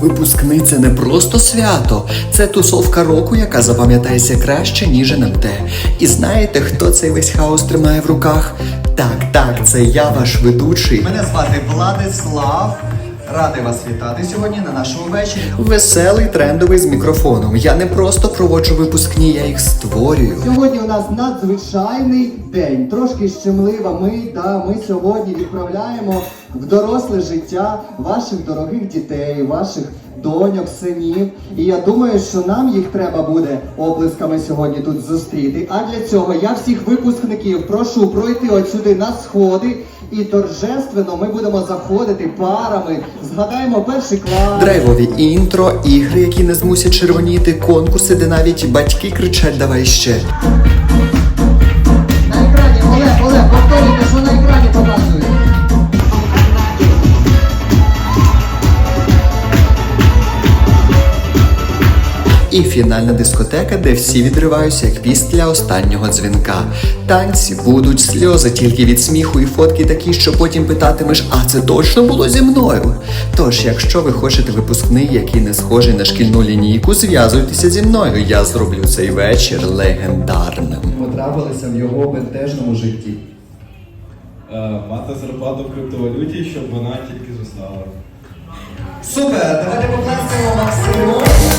Випускний це не просто свято, це тусовка року, яка запам'ятається краще, ніж НМТ. І знаєте, хто цей весь хаос тримає в руках? Так, так, це я ваш ведучий. Мене звати Владислав. Радий вас вітати сьогодні на нашому вечорі. Веселий, трендовий з мікрофоном. Я не просто проводжу випускні, я їх створюю. Сьогодні у нас надзвичайний день. Трошки щемлива. Ми, да, ми сьогодні відправляємо в доросле життя ваших дорогих дітей, ваших доньок, синів. І я думаю, що нам їх треба буде оплесками сьогодні тут зустріти. А для цього я всіх випускників прошу пройти от сюди на сходи. І торжественно ми будемо заходити парами. Згадаємо перший клас. Драйвові інтро, ігри, які не змусять червоніти, конкурси, де навіть батьки кричать давай ще. І фінальна дискотека, де всі відриваються як після останнього дзвінка. Танці будуть сльози тільки від сміху і фотки такі, що потім питатимеш, а це точно було зі мною. Тож, якщо ви хочете випускний, який не схожий на шкільну лінійку, зв'язуйтеся зі мною. Я зроблю цей вечір легендарним. Потрапилися в його бентежному житті. Е, мати зарплату в криптовалюті, щоб вона тільки зростала. Супер! Давайте поплескаємо Максиму.